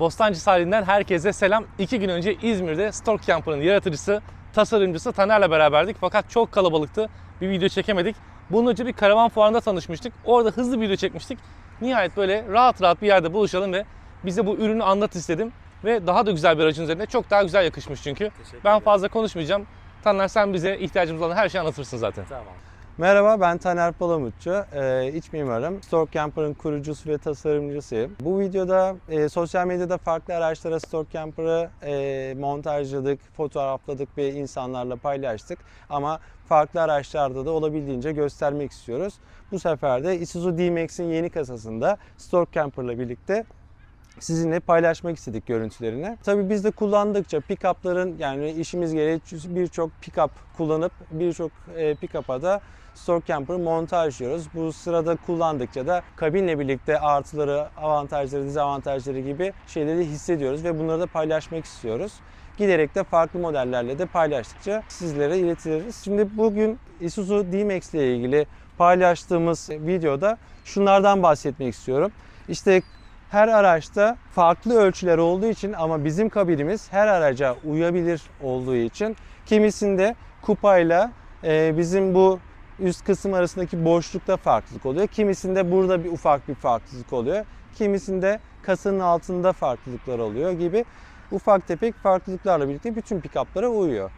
Bostancı sahilinden herkese selam. İki gün önce İzmir'de Stork Camper'ın yaratıcısı, tasarımcısı Taner'le beraberdik. Fakat çok kalabalıktı. Bir video çekemedik. Bunun önce bir karavan fuarında tanışmıştık. Orada hızlı bir video çekmiştik. Nihayet böyle rahat rahat bir yerde buluşalım ve bize bu ürünü anlat istedim. Ve daha da güzel bir aracın üzerine çok daha güzel yakışmış çünkü. Ben fazla konuşmayacağım. Taner sen bize ihtiyacımız olan her şeyi anlatırsın zaten. Tamam. Merhaba ben Taner Palamutçu, ee, iç mimarım. Stork Camper'ın kurucusu ve tasarımcısıyım. Bu videoda e, sosyal medyada farklı araçlara Stork Camper'ı e, montajladık, fotoğrafladık ve insanlarla paylaştık. Ama farklı araçlarda da olabildiğince göstermek istiyoruz. Bu sefer de Isuzu D-Max'in yeni kasasında Stork Camper'la birlikte sizinle paylaşmak istedik görüntülerini. Tabii biz de kullandıkça pick-up'ların yani işimiz gereği birçok pick-up kullanıp birçok e, pick-up'a da Store Camper'ı montajlıyoruz. Bu sırada kullandıkça da kabinle birlikte artıları, avantajları, dezavantajları gibi şeyleri hissediyoruz ve bunları da paylaşmak istiyoruz. Giderek de farklı modellerle de paylaştıkça sizlere iletiriz. Şimdi bugün Isuzu D-Max ile ilgili paylaştığımız videoda şunlardan bahsetmek istiyorum. İşte her araçta farklı ölçüler olduğu için ama bizim kabinimiz her araca uyabilir olduğu için kimisinde kupayla e, bizim bu üst kısım arasındaki boşlukta farklılık oluyor. Kimisinde burada bir ufak bir farklılık oluyor. Kimisinde kasanın altında farklılıklar oluyor gibi ufak tefek farklılıklarla birlikte bütün pick-up'lara uyuyor.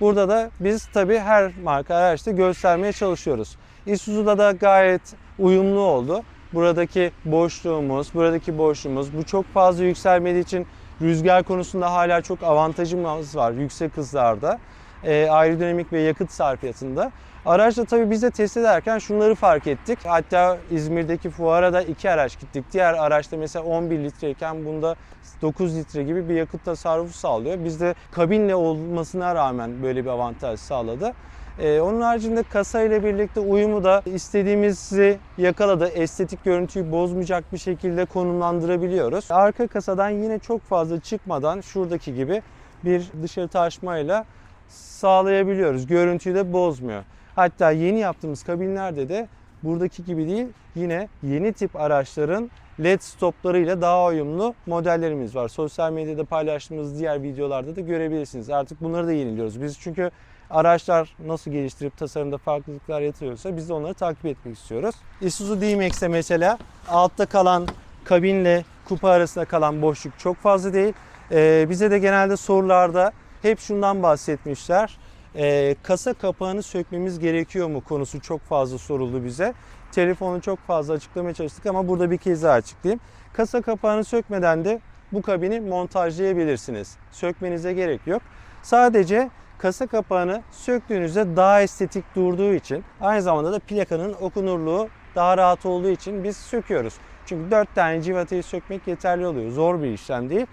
Burada da biz tabii her marka araçta göstermeye çalışıyoruz. Isuzu'da da gayet uyumlu oldu. Buradaki boşluğumuz, buradaki boşluğumuz bu çok fazla yükselmediği için rüzgar konusunda hala çok avantajımız var yüksek hızlarda. E, aerodinamik ve yakıt sarfiyatında. Araçla tabii biz de test ederken şunları fark ettik. Hatta İzmir'deki fuara da iki araç gittik. Diğer araçta mesela 11 litreyken bunda 9 litre gibi bir yakıt tasarrufu sağlıyor. Bizde kabinle olmasına rağmen böyle bir avantaj sağladı. Ee, onun haricinde kasa ile birlikte uyumu da istediğimizi yakaladı. Estetik görüntüyü bozmayacak bir şekilde konumlandırabiliyoruz. Arka kasadan yine çok fazla çıkmadan şuradaki gibi bir dışarı taşmayla sağlayabiliyoruz. Görüntüyü de bozmuyor. Hatta yeni yaptığımız kabinlerde de buradaki gibi değil yine yeni tip araçların LED stoplarıyla daha uyumlu modellerimiz var. Sosyal medyada paylaştığımız diğer videolarda da görebilirsiniz. Artık bunları da yeniliyoruz. Biz çünkü araçlar nasıl geliştirip tasarımda farklılıklar yatırıyorsa biz de onları takip etmek istiyoruz. Isuzu D-Max'te mesela altta kalan kabinle kupa arasında kalan boşluk çok fazla değil. Ee, bize de genelde sorularda hep şundan bahsetmişler. Ee, kasa kapağını sökmemiz gerekiyor mu konusu çok fazla soruldu bize. Telefonu çok fazla açıklamaya çalıştık ama burada bir kez daha açıklayayım. Kasa kapağını sökmeden de bu kabini montajlayabilirsiniz. Sökmenize gerek yok. Sadece kasa kapağını söktüğünüzde daha estetik durduğu için aynı zamanda da plakanın okunurluğu daha rahat olduğu için biz söküyoruz. Çünkü 4 tane civatayı sökmek yeterli oluyor. Zor bir işlem değil.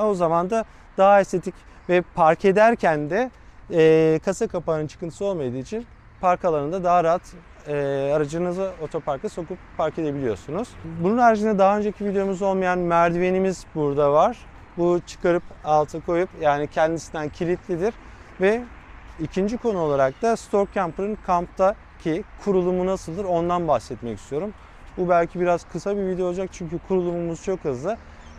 O zaman da daha estetik ve park ederken de e, kasa kapağının çıkıntısı olmadığı için park alanında daha rahat e, aracınızı otoparka sokup park edebiliyorsunuz. Bunun haricinde daha önceki videomuz olmayan merdivenimiz burada var. Bu çıkarıp alta koyup yani kendisinden kilitlidir ve ikinci konu olarak da Store Camper'ın kamptaki kurulumu nasıldır ondan bahsetmek istiyorum. Bu belki biraz kısa bir video olacak çünkü kurulumumuz çok hızlı.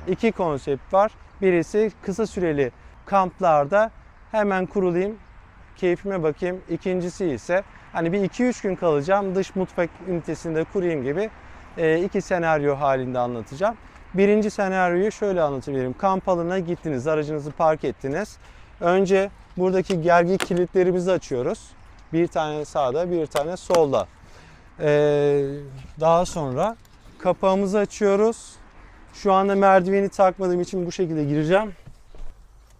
İki konsept var. Birisi kısa süreli kamplarda hemen kurulayım, keyfime bakayım. İkincisi ise hani bir 2-3 gün kalacağım, dış mutfak ünitesinde kurayım gibi e, iki senaryo halinde anlatacağım. Birinci senaryoyu şöyle anlatabilirim. Kamp alanına gittiniz, aracınızı park ettiniz. Önce buradaki gergi kilitlerimizi açıyoruz. Bir tane sağda, bir tane solda. Ee, daha sonra kapağımızı açıyoruz. Şu anda merdiveni takmadığım için bu şekilde gireceğim.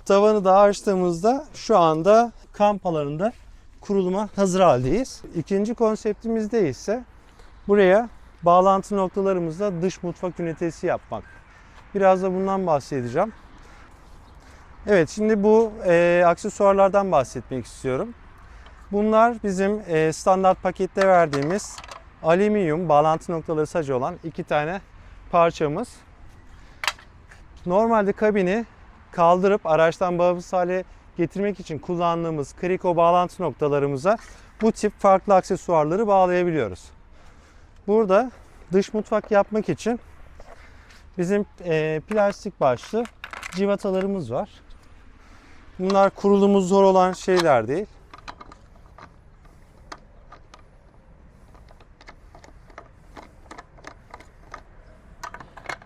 Tavanı da açtığımızda şu anda kamp alanında kuruluma hazır haldeyiz. İkinci konseptimizde ise buraya bağlantı noktalarımızda dış mutfak ünitesi yapmak. Biraz da bundan bahsedeceğim. Evet şimdi bu e, aksesuarlardan bahsetmek istiyorum. Bunlar bizim e, standart pakette verdiğimiz alüminyum bağlantı noktaları sadece olan iki tane parçamız. Normalde kabini kaldırıp araçtan bağımsız hale getirmek için kullandığımız kriko bağlantı noktalarımıza bu tip farklı aksesuarları bağlayabiliyoruz. Burada dış mutfak yapmak için bizim e, plastik başlı civatalarımız var. Bunlar kurulumu zor olan şeyler değil.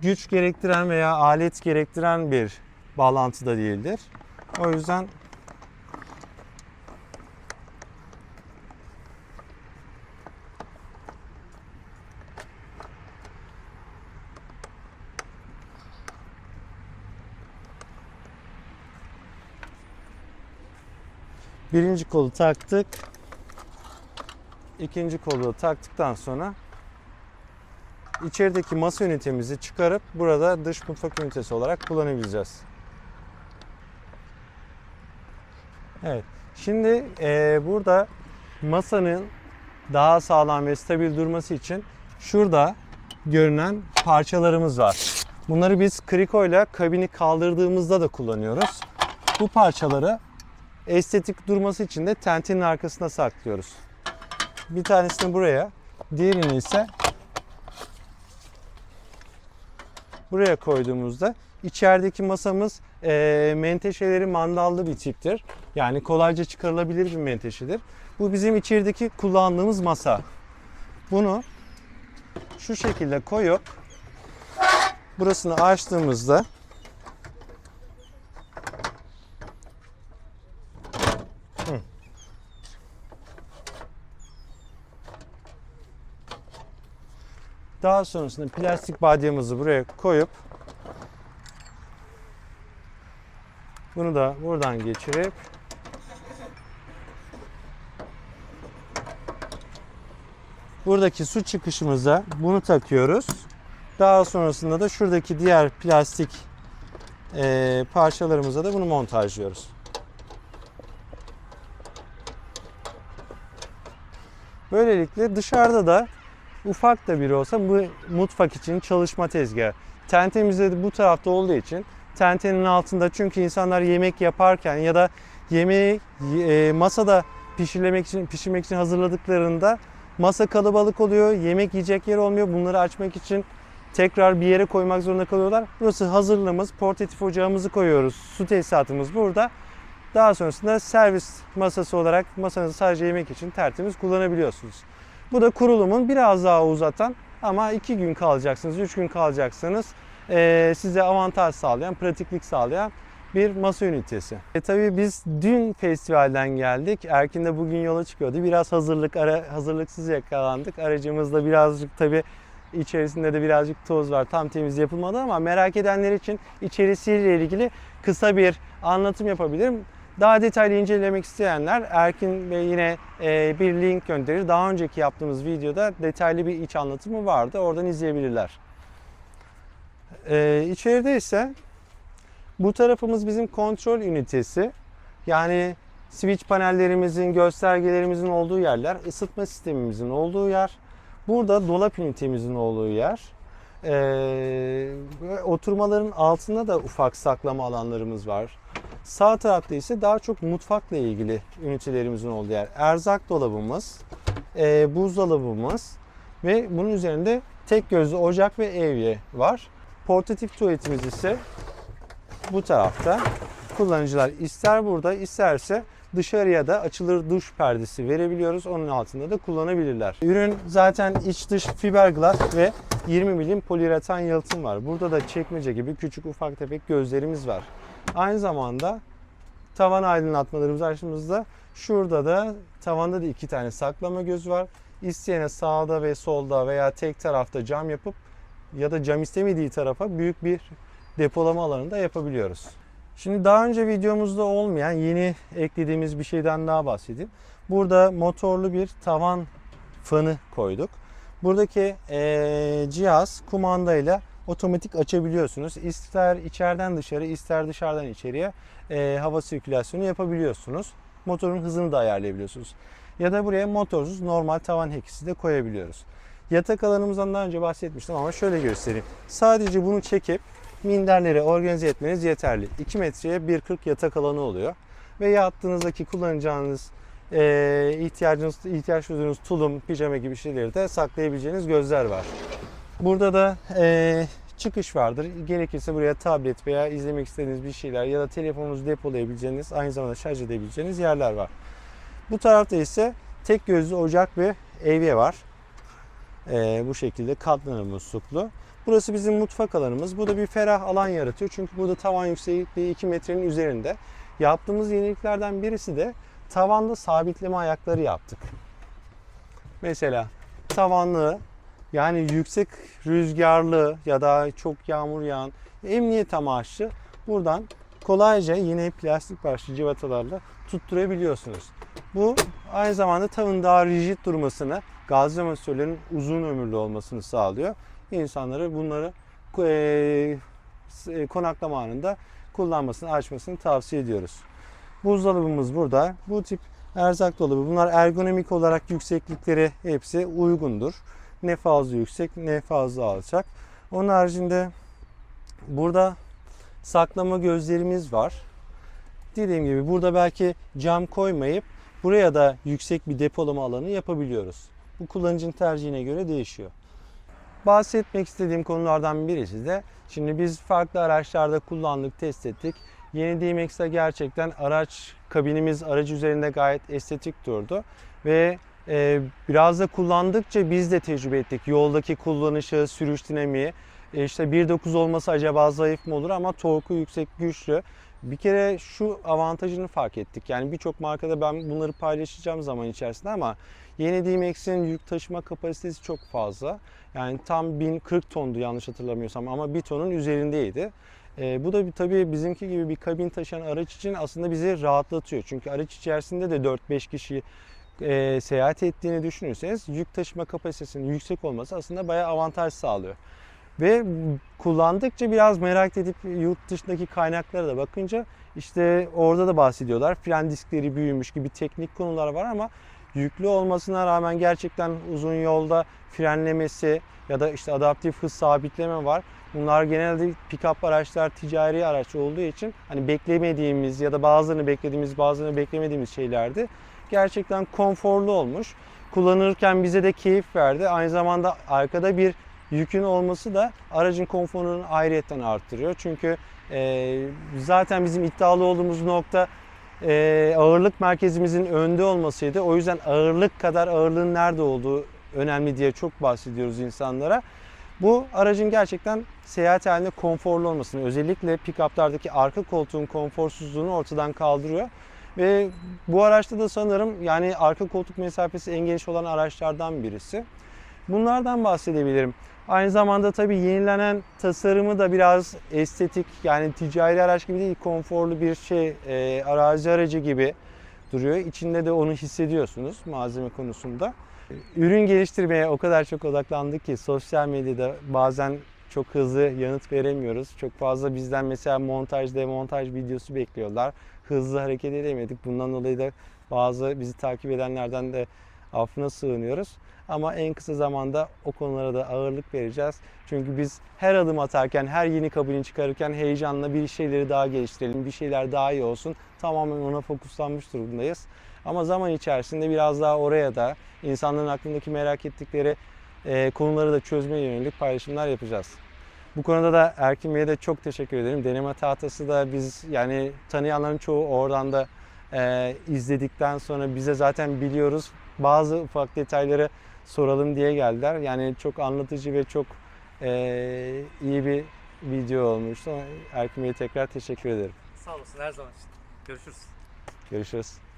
Güç gerektiren veya alet gerektiren bir bağlantı da değildir. O yüzden birinci kolu taktık. İkinci kolu taktıktan sonra içerideki masa ünitemizi çıkarıp burada dış mutfak ünitesi olarak kullanabileceğiz. Evet. Şimdi eee, burada masanın daha sağlam ve stabil durması için şurada görünen parçalarımız var. Bunları biz kriko ile kabini kaldırdığımızda da kullanıyoruz. Bu parçaları estetik durması için de tentenin arkasına saklıyoruz. Bir tanesini buraya, diğerini ise buraya koyduğumuzda içerideki masamız e, menteşeleri mandallı bir tiptir. Yani kolayca çıkarılabilir bir menteşedir. Bu bizim içerideki kullandığımız masa. Bunu şu şekilde koyup burasını açtığımızda Daha sonrasında plastik badyamızı buraya koyup bunu da buradan geçirip buradaki su çıkışımıza bunu takıyoruz. Daha sonrasında da şuradaki diğer plastik eee, parçalarımıza da bunu montajlıyoruz. Böylelikle dışarıda da ufak da biri olsa bu mutfak için çalışma tezgahı. Tentemiz de bu tarafta olduğu için tentenin altında çünkü insanlar yemek yaparken ya da yemeği e, masada pişirmek için pişirmek için hazırladıklarında masa kalabalık oluyor, yemek yiyecek yer olmuyor. Bunları açmak için tekrar bir yere koymak zorunda kalıyorlar. Burası hazırlığımız, portatif ocağımızı koyuyoruz. Su tesisatımız burada. Daha sonrasında servis masası olarak masanızı sadece yemek için tertemiz kullanabiliyorsunuz. Bu da kurulumun biraz daha uzatan ama 2 gün kalacaksınız, 3 gün kalacaksınız. Ee, size avantaj sağlayan, pratiklik sağlayan bir masa ünitesi. E, tabii biz dün festivalden geldik. Erkin de bugün yola çıkıyordu. Biraz hazırlık ara, hazırlıksız yakalandık. Aracımızda birazcık tabii içerisinde de birazcık toz var. Tam temiz yapılmadı ama merak edenler için içerisiyle ilgili kısa bir anlatım yapabilirim. Daha detaylı incelemek isteyenler Erkin Bey yine e, bir link gönderir. Daha önceki yaptığımız videoda detaylı bir iç anlatımı vardı. Oradan izleyebilirler. E, içeride ise bu tarafımız bizim kontrol ünitesi. Yani switch panellerimizin, göstergelerimizin olduğu yerler, ısıtma sistemimizin olduğu yer. Burada dolap ünitemizin olduğu yer. Ee, oturmaların altında da ufak saklama alanlarımız var. Sağ tarafta ise daha çok mutfakla ilgili ünitelerimizin olduğu yer. Erzak dolabımız, e, buzdolabımız ve bunun üzerinde tek gözlü ocak ve evye var. Portatif tuvaletimiz ise bu tarafta. Kullanıcılar ister burada isterse dışarıya da açılır duş perdesi verebiliyoruz. Onun altında da kullanabilirler. Ürün zaten iç dış fiberglass ve 20 milim poliüretan yalıtım var. Burada da çekmece gibi küçük ufak tefek gözlerimiz var. Aynı zamanda tavan aydınlatmalarımız açtığımızda şurada da tavanda da iki tane saklama göz var. İsteyene sağda ve solda veya tek tarafta cam yapıp ya da cam istemediği tarafa büyük bir depolama alanı da yapabiliyoruz. Şimdi daha önce videomuzda olmayan yeni eklediğimiz bir şeyden daha bahsedeyim. Burada motorlu bir tavan fanı koyduk. Buradaki eee, cihaz kumandayla otomatik açabiliyorsunuz. İster içeriden dışarı ister dışarıdan içeriye eee, hava sirkülasyonu yapabiliyorsunuz. Motorun hızını da ayarlayabiliyorsunuz. Ya da buraya motorsuz normal tavan hekisi de koyabiliyoruz. Yatak alanımızdan daha önce bahsetmiştim ama şöyle göstereyim. Sadece bunu çekip minderleri organize etmeniz yeterli. 2 metreye 1.40 yatak alanı oluyor. Ve yattığınızdaki kullanacağınız e, ihtiyacınız, ihtiyaç duyduğunuz tulum, pijama gibi şeyleri de saklayabileceğiniz gözler var. Burada da e, çıkış vardır. Gerekirse buraya tablet veya izlemek istediğiniz bir şeyler ya da telefonunuzu depolayabileceğiniz, aynı zamanda şarj edebileceğiniz yerler var. Bu tarafta ise tek gözlü ocak ve evye var. Ee, bu şekilde katlanır musluklu. Burası bizim mutfak alanımız. Bu da bir ferah alan yaratıyor. Çünkü burada tavan yüksekliği 2 metrenin üzerinde. Yaptığımız yeniliklerden birisi de tavanda sabitleme ayakları yaptık. Mesela tavanlı yani yüksek rüzgarlı ya da çok yağmur yağan emniyet amaçlı buradan kolayca yine plastik başlı civatalarla tutturabiliyorsunuz. Bu aynı zamanda tavın daha rigid durmasını, gaz amatörlerin uzun ömürlü olmasını sağlıyor. İnsanları bunları eee, e, konaklama anında kullanmasını, açmasını tavsiye ediyoruz. Buzdolabımız burada. Bu tip erzak dolabı. Bunlar ergonomik olarak yükseklikleri hepsi uygundur. Ne fazla yüksek ne fazla alçak. Onun haricinde burada saklama gözlerimiz var. Dediğim gibi burada belki cam koymayıp buraya da yüksek bir depolama alanı yapabiliyoruz. Bu kullanıcının tercihine göre değişiyor. Bahsetmek istediğim konulardan birisi de şimdi biz farklı araçlarda kullandık, test ettik. Yeni DMX'de gerçekten araç kabinimiz aracı üzerinde gayet estetik durdu ve e, biraz da kullandıkça biz de tecrübe ettik. Yoldaki kullanışı, sürüş dinamiği. E, işte 1.9 olması acaba zayıf mı olur ama torku yüksek, güçlü. Bir kere şu avantajını fark ettik. Yani birçok markada ben bunları paylaşacağım zaman içerisinde ama yeni DMX'in yük taşıma kapasitesi çok fazla. Yani tam 1040 tondu yanlış hatırlamıyorsam ama bir tonun üzerindeydi. E, bu da tabii bizimki gibi bir kabin taşıyan araç için aslında bizi rahatlatıyor. Çünkü araç içerisinde de 4-5 kişi e, seyahat ettiğini düşünürseniz yük taşıma kapasitesinin yüksek olması aslında bayağı avantaj sağlıyor. Ve kullandıkça biraz merak edip yurt dışındaki kaynaklara da bakınca işte orada da bahsediyorlar. Fren diskleri büyümüş gibi teknik konular var ama yüklü olmasına rağmen gerçekten uzun yolda frenlemesi ya da işte adaptif hız sabitleme var. Bunlar genelde pick-up araçlar, ticari araç olduğu için hani beklemediğimiz ya da bazılarını beklediğimiz, bazılarını beklemediğimiz şeylerdi. Gerçekten konforlu olmuş. Kullanırken bize de keyif verdi. Aynı zamanda arkada bir yükün olması da aracın konforunu ayrıyetten arttırıyor. Çünkü e, zaten bizim iddialı olduğumuz nokta e, ağırlık merkezimizin önde olmasıydı. O yüzden ağırlık kadar ağırlığın nerede olduğu önemli diye çok bahsediyoruz insanlara. Bu aracın gerçekten seyahat halinde konforlu olmasını, özellikle pick-up'lardaki arka koltuğun konforsuzluğunu ortadan kaldırıyor. Ve bu araçta da sanırım yani arka koltuk mesafesi en geniş olan araçlardan birisi. Bunlardan bahsedebilirim. Aynı zamanda tabii yenilenen tasarımı da biraz estetik yani ticari araç gibi değil konforlu bir şey e, arazi aracı gibi duruyor. İçinde de onu hissediyorsunuz malzeme konusunda. Ürün geliştirmeye o kadar çok odaklandık ki sosyal medyada bazen çok hızlı yanıt veremiyoruz. Çok fazla bizden mesela montaj, demontaj videosu bekliyorlar. Hızlı hareket edemedik. Bundan dolayı da bazı bizi takip edenlerden de affına sığınıyoruz. Ama en kısa zamanda o konulara da ağırlık vereceğiz. Çünkü biz her adım atarken, her yeni kabini çıkarırken heyecanla bir şeyleri daha geliştirelim, bir şeyler daha iyi olsun. Tamamen ona fokuslanmış durumdayız. Ama zaman içerisinde biraz daha oraya da insanların aklındaki merak ettikleri konuları da çözmeye yönelik paylaşımlar yapacağız. Bu konuda da Erkin Bey'e de çok teşekkür ederim. Deneme tahtası da biz yani tanıyanların çoğu oradan da e, izledikten sonra bize zaten biliyoruz. Bazı ufak detayları soralım diye geldiler. Yani çok anlatıcı ve çok e, iyi bir video olmuştu. Erkin Bey'e tekrar teşekkür ederim. Sağ olasın her zaman için. Görüşürüz. Görüşürüz.